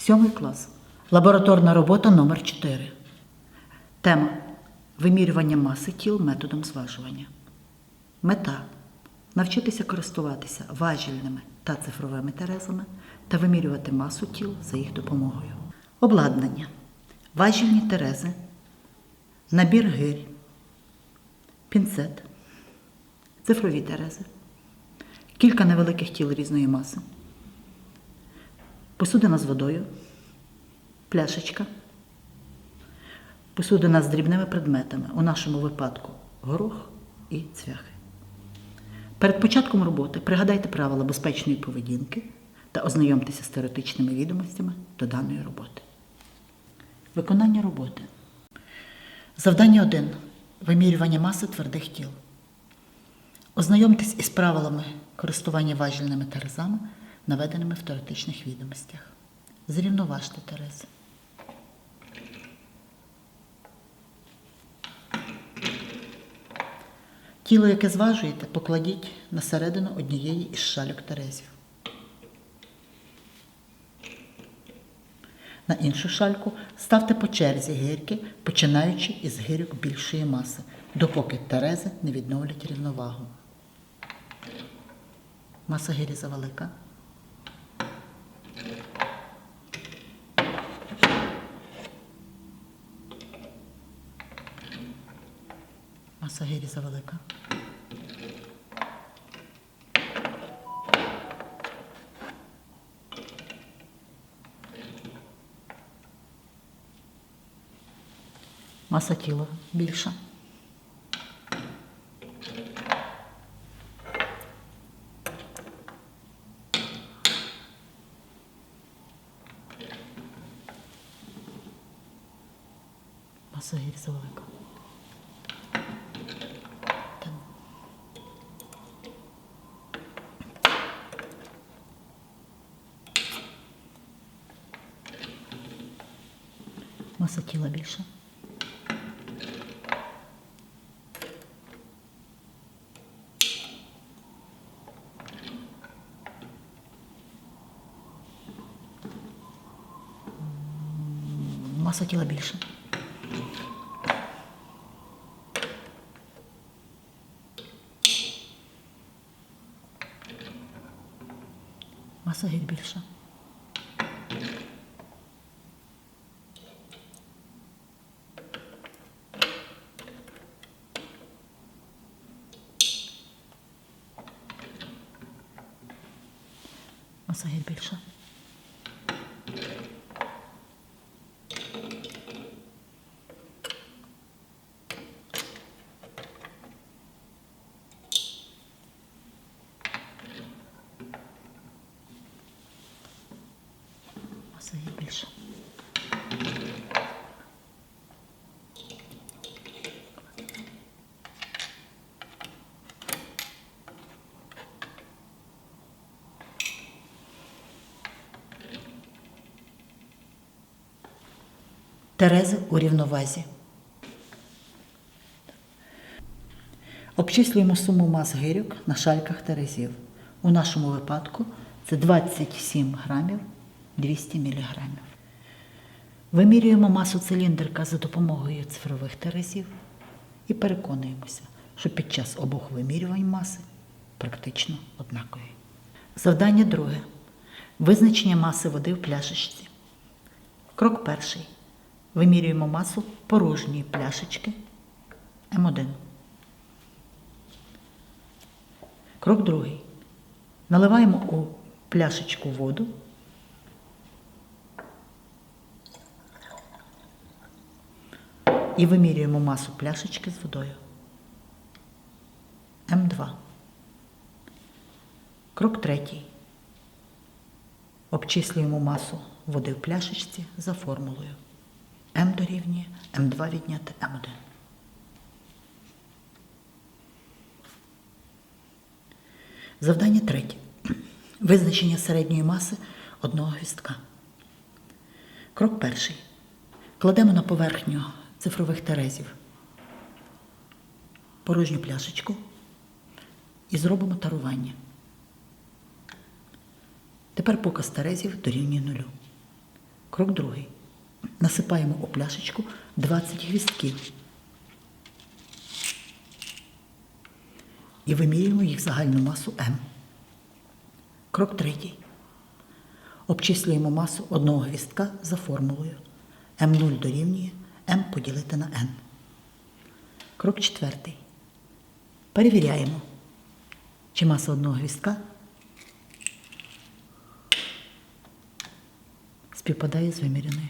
Сьомий клас. Лабораторна робота номер 4 Тема Вимірювання маси тіл методом зважування. Мета навчитися користуватися важільними та цифровими терезами та вимірювати масу тіл за їх допомогою. Обладнання. Важільні терези, набір гирь, пінцет, цифрові терези, кілька невеликих тіл різної маси, посудина з водою, пляшечка, посудина з дрібними предметами, у нашому випадку горох і цвяхи. Перед початком роботи пригадайте правила безпечної поведінки та ознайомтеся з теоретичними відомостями до даної роботи. Виконання роботи. Завдання 1. Вимірювання маси твердих тіл. Ознайомтесь із правилами користування важільними терезами, наведеними в теоретичних відомостях. Зрівноважте терези. Тіло, яке зважуєте, покладіть на середину однієї із шальок терезів. На іншу шальку ставте по черзі гирки, починаючи із гирьок більшої маси, допоки терези не відновлять рівновагу. Маса гирі завелика. Маса гирі завелика. Маса тіла більша. Маса гірі завелика. Та- Маса тіла більша. Маса тіла більша. Маса гір більша. Маса гір більша. Гір більша. Терези у рівновазі. Обчислюємо суму мас гирьок на шальках терезів. У нашому випадку це 27 грамів 200 міліграмів. Вимірюємо масу циліндрика за допомогою цифрових терезів і переконуємося, що під час обох вимірювань маси практично однакові. Завдання друге. Визначення маси води в пляшечці. Крок перший. Вимірюємо масу порожньої пляшечки М1. Крок другий. Наливаємо у пляшечку воду. І вимірюємо масу пляшечки з водою. М2. Крок третій. Обчислюємо масу води в пляшечці за формулою. М дорівнює М2 відняти М1. Завдання третє. Визначення середньої маси одного гвістка. Крок перший. Кладемо на поверхню цифрових терезів порожню пляшечку і зробимо тарування. Тепер показ терезів дорівнює нулю. Крок другий. Насипаємо у пляшечку 20 гвістків. І вимірюємо їх загальну масу М. Крок третій. Обчислюємо масу одного гвістка за формулою. М0 дорівнює М поділити на N. Крок четвертий. Перевіряємо, чи маса одного гвістка співпадає з виміряною.